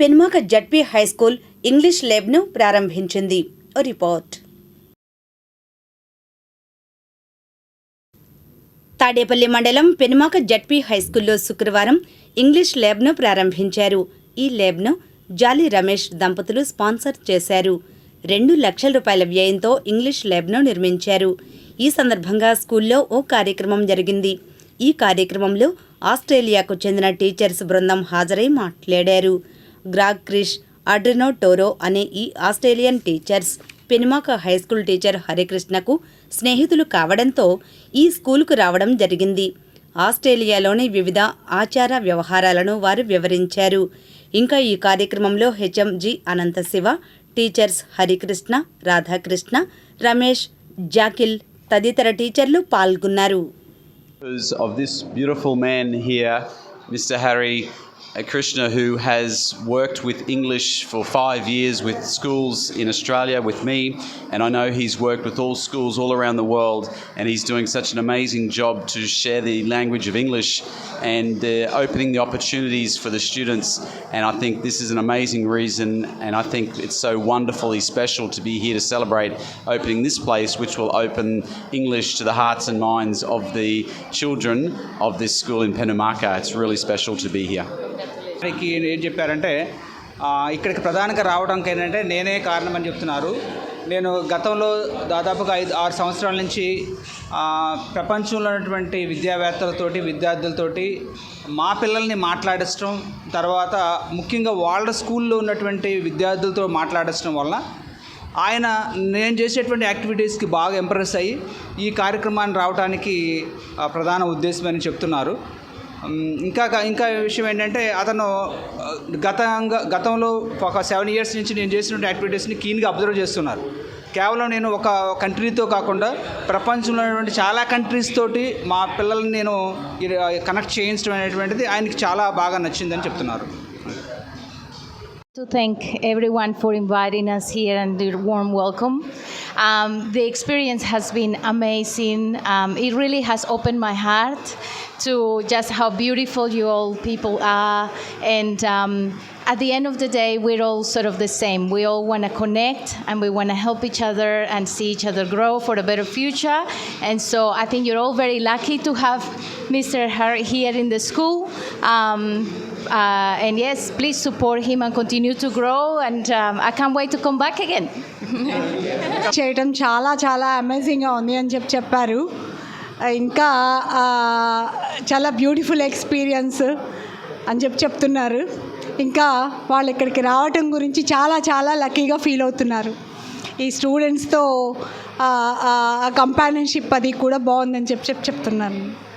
Penmaka ZP high school English ల్యాబ్ను ప్రారంభించింది. ఓ report. Tadepalli మండలం పెనుమాక జడ్పీ హైస్కూల్లో శుక్రవారం ఇంగ్లీష్ ల్యాబ్ను ప్రారంభించారు. ఈ ల్యాబ్ను జాలి రమేష్ దంపతులు స్పాన్సర్ చేశారు. రెండు లక్షల రూపాయల వ్యయంతో ఇంగ్లీష్ ల్యాబ్ను నిర్మించారు. ఈ సందర్భంగా స్కూల్లో ఓ కార్యక్రమం జరిగింది. ఈ కార్యక్రమంలో ఆస్ట్రేలియాకు చెందిన టీచర్స్ బృందం హాజరై మాట్లాడారు. గ్రాగ్ క్రిష్ అడ్రినో టోరో అనే ఈ Australian teachers Penumaka high school teacher హరికృష్ణకు స్నేహితులు కావడంతో ఈ స్కూలుకు రావడం జరిగింది ఆస్ట్రేలియాలోని వివిధ ఆచార వ్యవహారాలను వారు వివరించారు ఇంకా ఈ కార్యక్రమంలో HM G teachers Harikrishna Radhakrishna Ramesh జాకిల్ తదితర టీచర్లు పాల్గొన్నారు of this beautiful man here, Mr. Harry Krishna, who has worked with English for five years with schools in Australia with me, and I know he's worked with all schools all around the world, and he's doing such an amazing job to share the language of English and uh, opening the opportunities for the students. And I think this is an amazing reason, and I think it's so wonderfully special to be here to celebrate opening this place, which will open English to the hearts and minds of the children of this school in Penamaka. It's really special to be here. ఇక్కడికి ఏం చెప్పారంటే ఇక్కడికి ప్రధానంగా రావడానికి ఏంటంటే నేనే కారణం అని చెప్తున్నారు. నేను గతంలో దాదాపుగా ఐదు ఆరు సంవత్సరాల నుంచి ప్రపంచంలో ఉన్నటువంటి విద్యావేత్తలతోటి విద్యార్థులతోటి మా పిల్లల్ని మాట్లాడించడం తర్వాత ముఖ్యంగా వాళ్ళ స్కూల్లో ఉన్నటువంటి విద్యార్థులతో మాట్లాడించడం వల్ల ఆయన నేను చేసేటువంటి యాక్టివిటీస్కి బాగా ఇంప్రెస్ అయ్యి ఈ కార్యక్రమాన్ని రావడానికి ప్రధాన ఉద్దేశం అని చెప్తున్నారు. ఇంకా ఇంకా విషయం ఏంటంటే అతను గతంగా గతంలో ఒక సెవెన్ ఇయర్స్ నుంచి నేను చేసిన యాక్టివిటీస్ని కీన్గా అబ్జర్వ్ చేస్తున్నారు. కేవలం నేను ఒక కంట్రీతో కాకుండా ప్రపంచంలో ఉన్నటువంటి చాలా కంట్రీస్ తోటి మా పిల్లల్ని నేను కనెక్ట్ చేయించడం అనేటువంటిది ఆయనకి చాలా బాగా నచ్చిందని చెప్తున్నారు. To thank everyone for inviting us here and the warm welcome. Um, the experience has been amazing. Um, it really has opened my heart to just how beautiful you all people are. And um, at the end of the day, we're all sort of the same. We all want to connect and we want to help each other and see each other grow for a better future. And so I think you're all very lucky to have Mr. Harry here in the school. Um, uh, and yes, please support him and continue to grow. And um, I can't wait to come back again. చేయటం చాలా చాలా అమేజింగ్గా ఉంది అని చెప్పి చెప్పారు ఇంకా ఆ, చాలా బ్యూటిఫుల్ ఎక్స్పీరియన్స్ అని చెప్పి చెప్తున్నారు ఇంకా వాళ్ళు ఇక్కడికి రావటం గురించి చాలా చాలా లక్కీగా ఫీల్ అవుతున్నారు. ఈ స్టూడెంట్స్తో కంపానియన్షిప్ అది కూడా బాగుందని చెప్పి చెప్పి చెప్తున్నాను.